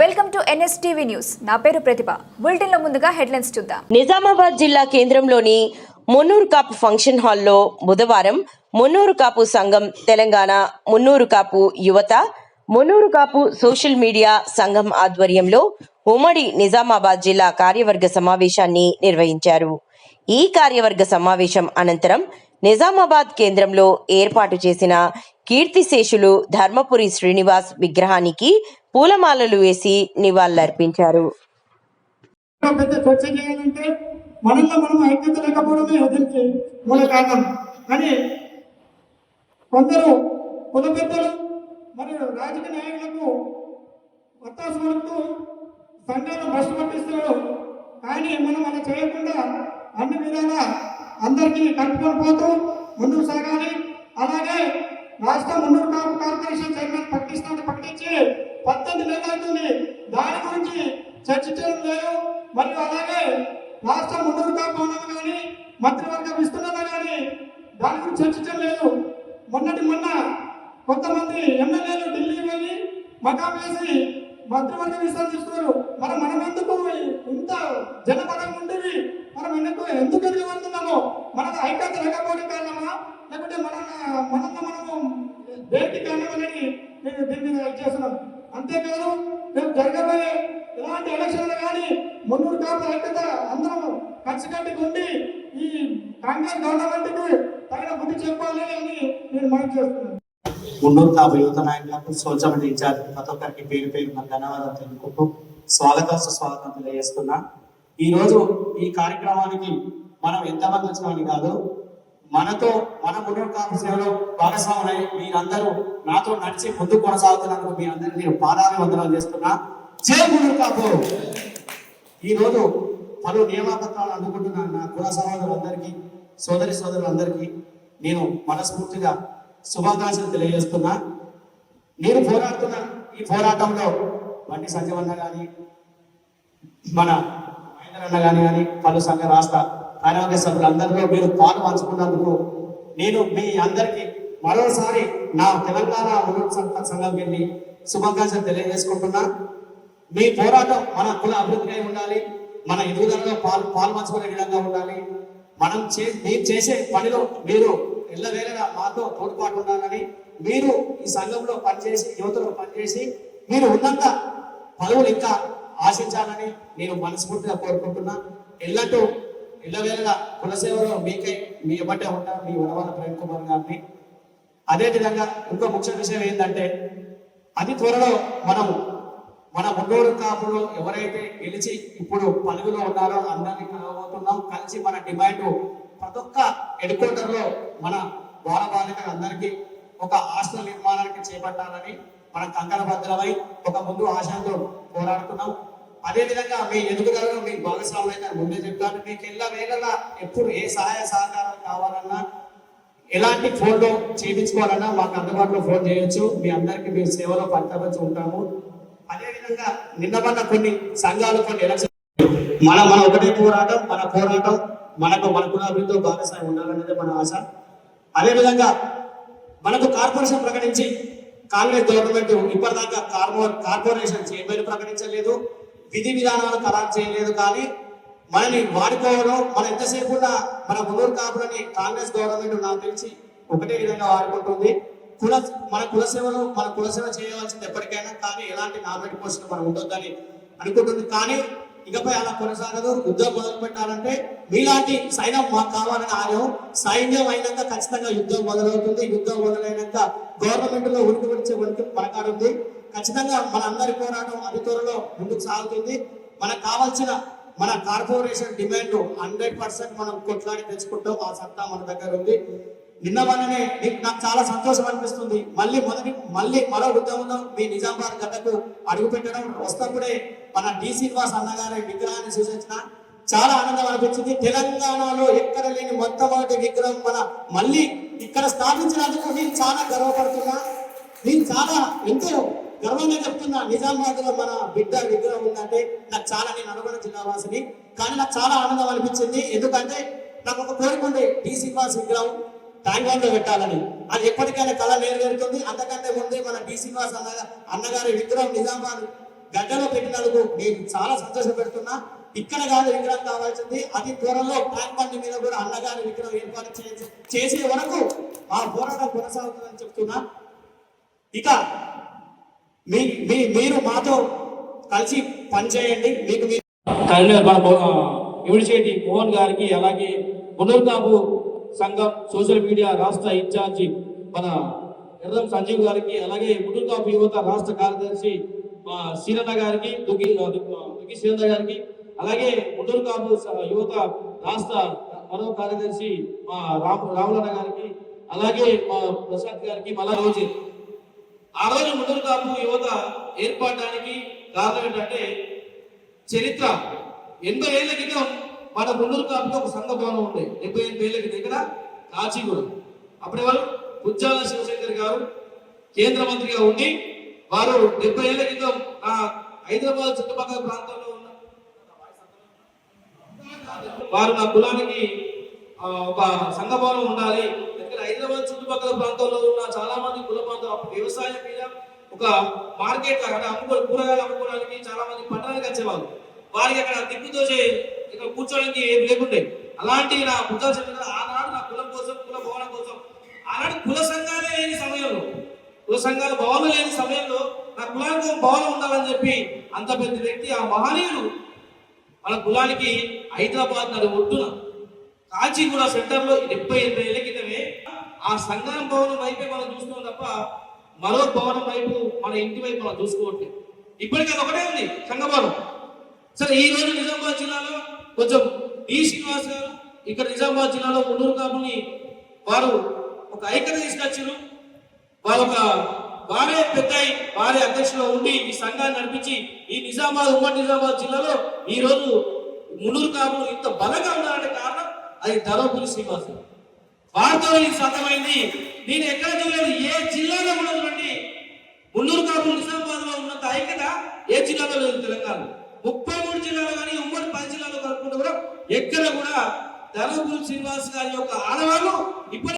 Welcome to NSTV news. నా పేరు ప్రతిభ. బులెటిన్లో ముందుగా హెడ్లైన్స్ చూద్దాం. నిజామాబాద్ జిల్లా కేంద్రంలోని మున్నూరు కాపు ఫంక్షన్ హాల్లో బుధవారం మున్నూరు కాపు సంఘం తెలంగాణ మున్నూరు కాపు యువత మున్నూరు కాపు సోషల్ మీడియా సంఘం ఆధ్వర్యంలో ఉమ్మడి నిజామాబాద్ జిల్లా కార్యవర్గ సమావేశాన్ని నిర్వహించారు. ఈ కార్యవర్గ సమావేశం అనంతరం నిజామాబాద్ కేంద్రంలో ఏర్పాటు చేసిన కీర్తిశేషులు ధర్మపురి శ్రీనివాస్ విగ్రహానికి పూలమాలలు వేసి నివాళులర్పించారు. పెద్ద చర్చ చేయాలంటే మనలో మనం ఐక్యత లేకపోవడమే దీనికి మూల కారణం. అని కొందరు కుల పెద్దలు మరియు రాజకీయ నాయకులకు ఒత్తాసు పలుకుతూ సంఘాలను భ్రష్టు కానీ మనం అలా చేయకుండా అన్ని విధాలా అందరికీ కలుపుకొని పోతూ ముందుకు సాగాలి. అలాగే రాష్ట్ర మున్నూరు కాపు కార్పొరేషన్ చైర్మన్ ప్రకటిస్తామని ప్రకటించి పద్దెనిమిది నెలలవుతుంది దాని గురించి చర్చించడం లేదు. మరియు అలాగే రాష్ట్ర మున్నూరు కాపు కానీ మంత్రివర్గ విస్తరణ కానీ దాని గురించి చర్చించడం లేదు. మొన్నటి మొన్న కొంతమంది ఎమ్మెల్యేలు ఢిల్లీ వెళ్ళి మకాం వేసి మంత్రివర్గ విస్తరణ చేస్తున్నారు మరి మనం ఎందుకు ఇంత జనపదం ఉండేవి మనం ఎందుకు ఎందుకు ఎదుగుతున్నామో మనకు ఐక్యత లేకపోవడం కారణమా లేకపోతే మన మనల్ని మనము దేనికి కారణమని నేను దీని మీద చేస్తున్నాం అంతేకాదు రేపు జరగబోయే ఎలాంటి ఎలక్షన్లు కానీ మున్నూరు కాపుల ఐక్యత అందరం కలిసికట్టుగా కట్టుకుండి ఈ కాంగ్రెస్ గవర్నమెంట్కి తగిన బుద్ధి చెప్పాలి అని నేను మనం చేస్తున్నాను. మున్నూరు కాపు యువత నాయకులకు సోచమైన ఇన్ఛార్జ్ ప్రతి ఒక్కరికి పేరు పేరు నా ధన్యవాదాలు తెలుపుకుంటూ స్వాగతం సుస్వాగతం తెలియజేస్తున్నా. ఈ రోజు ఈ కార్యక్రమానికి మనం ఎంతమంది వచ్చామని కాదు మనతో మన మున్నూరు కాపు సేవలో భాగస్వాములై మీరందరూ నాతో నడిచి ముందు కొనసాగుతున్నందుకు మీ అందరికీ నేను పాదాలు చేస్తున్నా. జై కాదు ఈరోజు పలు నియమపత్రాలు అందుకుంటున్న నా కుల సహోదరులందరికీ సోదరి సోదరులందరికీ నేను మనస్ఫూర్తిగా శుభాకాంక్షలు తెలియజేస్తున్నా. నేను పోరాడుతున్న ఈ పోరాటంలో బండి సంజయ్ కానీ మన మహేంద్రన్న కానీ కానీ పలు సంఘ రాష్ట్ర కార్యవర్గ సభ్యులందరిలో మీరు పాలు పంచుకున్నందుకు నేను మీ అందరికీ మరోసారి నా తెలంగాణ ఉన్నత సంఘం వెళ్ళి శుభాకాంక్షలు తెలియజేసుకుంటున్నా. మీ పోరాటం మన కుల అభివృద్ధిగా ఉండాలి మన ఎదుగుదలలో పాలు పాల్పంచుకునే విధంగా ఉండాలి. మనం చే మీరు చేసే పనిలో మీరు ఎల్లవేళగా మాతో తోడ్పాటు ఉండాలని మీరు ఈ సంఘంలో పనిచేసి యువతలో పనిచేసి మీరు ఉన్నంత పదవులు ఇంకా ఆశించాలని నేను మనస్ఫూర్తిగా కోరుకుంటున్నా. ఎల్లటూ ఎల్లవేళగా కులసేవలో మీకై మీ ఎమ్మటే ఉంటారు మీ వరవాల ప్రేమ్ కుమార్ గారిని. అదే విధంగా ఇంకో ముఖ్య విషయం ఏంటంటే అతి త్వరలో మనము మన మున్నూరు కాపులు ఎవరైతే గెలిచి ఇప్పుడు పలుగులో ఉన్నారో అందరినీ కలవబోతున్నాం. కలిసి మన డిమాండ్ ప్రతి ఒక్క హెడ్క్వార్టర్లో మన బాల బాలికలు అందరికీ ఒక హాస్టల్ నిర్మాణానికి చేపట్టాలని మన కంకణ భద్రమై ఒక ముందు ఆశంతో పోరాడుతున్నాం. అదేవిధంగా మీ ఎదుగుదలలో మీ భాగస్వాములు అయితే ముందే చెప్తాను మీకు ఎల్ల వేళలా ఎప్పుడు ఏ సహాయ సహకారాలు కావాలన్నా ఎలాంటి ఫోన్లో చేయించుకోవాలన్నా మాకు అందుబాటులో ఫోన్ చేయొచ్చు. మీ అందరికీ మీ సేవలో పంచవచ్చు ఉంటాము. అదేవిధంగా నిన్న మొన్న కొన్ని సంఘాలు కొన్ని ఎలక్షన్ మన మన ఒకటే పోరాటం మన పోరాటం మనకు మన కులాభితో భాగస్వామి ఉండాలనేది మన ఆశ. అదేవిధంగా మనకు కార్పొరేషన్ ప్రకటించి కాంగ్రెస్ గవర్నమెంట్ ఇప్పటిదాకా కార్పొ కార్పొరేషన్ చైర్మన్ ప్రకటించలేదు విధి విధానాలు ఖరారు చేయలేదు కానీ మనని వాడుకోవడం మన ఎంతసేపు మన మునూరు కాపులని కాంగ్రెస్ గవర్నమెంట్ నాకు తెలిసి ఒకటే విధంగా వాడుకుంటుంది. కుల మన కులసేవలు మన కులసేవ చేయవలసింది ఎప్పటికైనా కానీ ఎలాంటి నామినేట్ పోస్టులు మనం ఉండొద్దని అనుకుంటుంది. కానీ ఇకపై అలా కొనసాగదు. యుద్ధం మొదలు పెట్టాలంటే మీలాంటి సైన్యం మాకు కావాలని ఆలయం సైన్యం అయినాక ఖచ్చితంగా యుద్ధం మొదలవుతుంది. యుద్ధం మొదలైనాక గవర్నమెంట్లో ఉనికి వచ్చే ఉనికి మనకాడుంది ఖచ్చితంగా మన అందరి పోరాటం అతి త్వరలో ముందుకు సాగుతుంది. మనకు కావాల్సిన మన కార్పొరేషన్ డిమాండ్ హండ్రెడ్ పర్సెంట్ మనం కొట్లాడి తెచ్చుకుంటాం. ఆ సత్తా మన దగ్గర ఉంది. నిన్న మీకు నాకు చాలా సంతోషం అనిపిస్తుంది. మళ్ళీ మొదటి మళ్ళీ మరో ఉద్యమంలో మీ నిజామాబాద్ గడ్డకు అడుగు పెట్టడం వస్తప్పుడే మన డి శ్రీనివాస్ అన్నగారి విగ్రహాన్ని సూచించిన చాలా ఆనందం అనిపించింది. తెలంగాణలో ఎక్కడ లేని మొట్టమొదటి విగ్రహం మన మళ్ళీ ఇక్కడ స్థాపించినందుకు నేను చాలా గర్వపడుతున్నా. నేను చాలా ఎంతో గర్వంగా చెప్తున్నా నిజామాబాద్లో మన బిడ్డ విగ్రహం ఉందంటే నాకు చాలా నేను అనుకున్న జిల్లా వాసిని. కానీ నాకు చాలా ఆనందం అనిపించింది. ఎందుకంటే నాకు ఒక కోరిక ఉంది డి శ్రీనివాస్ విగ్రహం. ట్యాంక్ పెట్టాలని. అది ఎప్పటికైనా కళ నెరవేరుతుంది అంతకంటే ముందే మన బి శ్రీనివాస్ అన్న అన్నగారి విగ్రహం నిజామాబాద్ గడ్డలో పెట్టినందుకు నేను చాలా సంతోషపెడుతున్నా. ఇక్కడ కాదు విగ్రహం కావాల్సింది. అతి త్వరలో ట్యాంక్ బండి మీద కూడా అన్నగారి విగ్రహం ఏర్పాటు చేసే- వరకు ఆ పోరాటం కొనసాగుతుందని చెప్తున్నా. ఇక మీ మీ మీరు మాతో కలిసి పనిచేయండి. మీకు మీ కరీంనగర్ మన ఇమిడిచేటి మోహన్ గారికి అలాగే మునర్కాపు సంఘం సోషల్ మీడియా రాష్ట్ర ఇన్ఛార్జి మన ఎర్రం సంజీవ్ గారికి అలాగే మునర్కాపు యువత రాష్ట్ర కార్యదర్శి మా సీరన్న గారికి దుగ్గి దుగ్గి సీరన్న గారికి అలాగే మునర్కాపు కాపు యువత రాష్ట్ర మరో కార్యదర్శి మా రామ్ రాములన్న గారికి అలాగే మా ప్రసాద్ గారికి మళ్ళా రోజు. ఆ రోజు ముందు కాపు యువత ఏర్పడడానికి కారణం ఏంటంటే చరిత్ర. ఎనభై ఏళ్ళ క్రితం మన ముందు కాపుకి ఒక సంఘ భవనం ఉండే డెబ్బై ఎనిమిది ఏళ్ళ క్రితం ఇక్కడ కాచిగూడ. అప్పుడు ఎవరు? ఉజ్జాల శివశంకర్ గారు కేంద్ర మంత్రిగా ఉండి వారు డెబ్బై ఏళ్ళ క్రితం ఆ హైదరాబాద్ చుట్టుపక్కల ప్రాంతంలో ఉన్న వారు నా కులానికి ఒక సంఘ భవనం ఉండాలి. ఎందుకంటే హైదరాబాద్ చుట్టుపక్కల ప్రాంతంలో ఉన్న చాలా మంది కుల ప్రాంతం అప్పుడు వ్యవసాయం మీద ఒక మార్కెట్ అక్కడ అమ్ముకో కూరగాయలు అమ్ముకోవడానికి చాలా మంది పట్టణానికి వచ్చేవాళ్ళు. వారికి అక్కడ దిక్కుతోచే ఇక్కడ కూర్చోడానికి ఏం లేకుండే. అలాంటి నా బుద్ధ ఆనాడు నా కులం కోసం కుల భవనం కోసం ఆనాడు కుల సంఘాలే లేని సమయంలో కుల సంఘాలు భవనం లేని సమయంలో నా కులానికి భవనం ఉండాలని చెప్పి అంత పెద్ద వ్యక్తి ఆ మహనీయుడు మన కులానికి హైదరాబాద్ నది ఒడ్డున కాచిగూడ సెంటర్లో డెబ్బై ఎనభై ఏళ్ళ క్రితమే ఆ సంఘం భవనం వైపే మనం చూస్తున్నాం తప్ప మరో భవనం వైపు మన ఇంటి వైపు మనం చూసుకోవట్లేదు. ఇప్పటికీ అది ఒకటే ఉంది సంగభవనం సరే ఈ రోజు నిజామాబాద్ జిల్లాలో కొంచెం డి శ్రీనివాస్ గారు ఇక్కడ నిజామాబాద్ జిల్లాలో మున్నూరు కాపుని వారు ఒక ఐక్యత తీసుకొచ్చారు. వారు ఒక వారే పెద్ద భార్య అధ్యక్షులో ఉండి ఈ సంఘాన్ని నడిపించి ఈ నిజామాబాద్ ఉమ్మడి నిజామాబాద్ జిల్లాలో ఈ రోజు మున్నూరు కాపులు ఇంత బలంగా ఉన్నారంటే కారణం అది ధర్మపురి శ్రీనివాస్. వారితో ఇది సాధ్యమైంది నేను ఎక్కడ చూడలేదు. ఏ జిల్లాలో ఉన్నటువంటి మున్నూరు కాపులు నిజామాబాద్లో ఉన్నంత ఐక్యత ఏ జిల్లాలో లేదు తెలంగాణ ముప్పై మూడు జిల్లాలో కానీ ఉమ్మడి పది జిల్లాలో కలుపుకుంటే కూడా ఎక్కడ కూడా ధనపూర్ శ్రీనివాస్ గారి యొక్క ఆడవాళ్ళు ఇప్పటి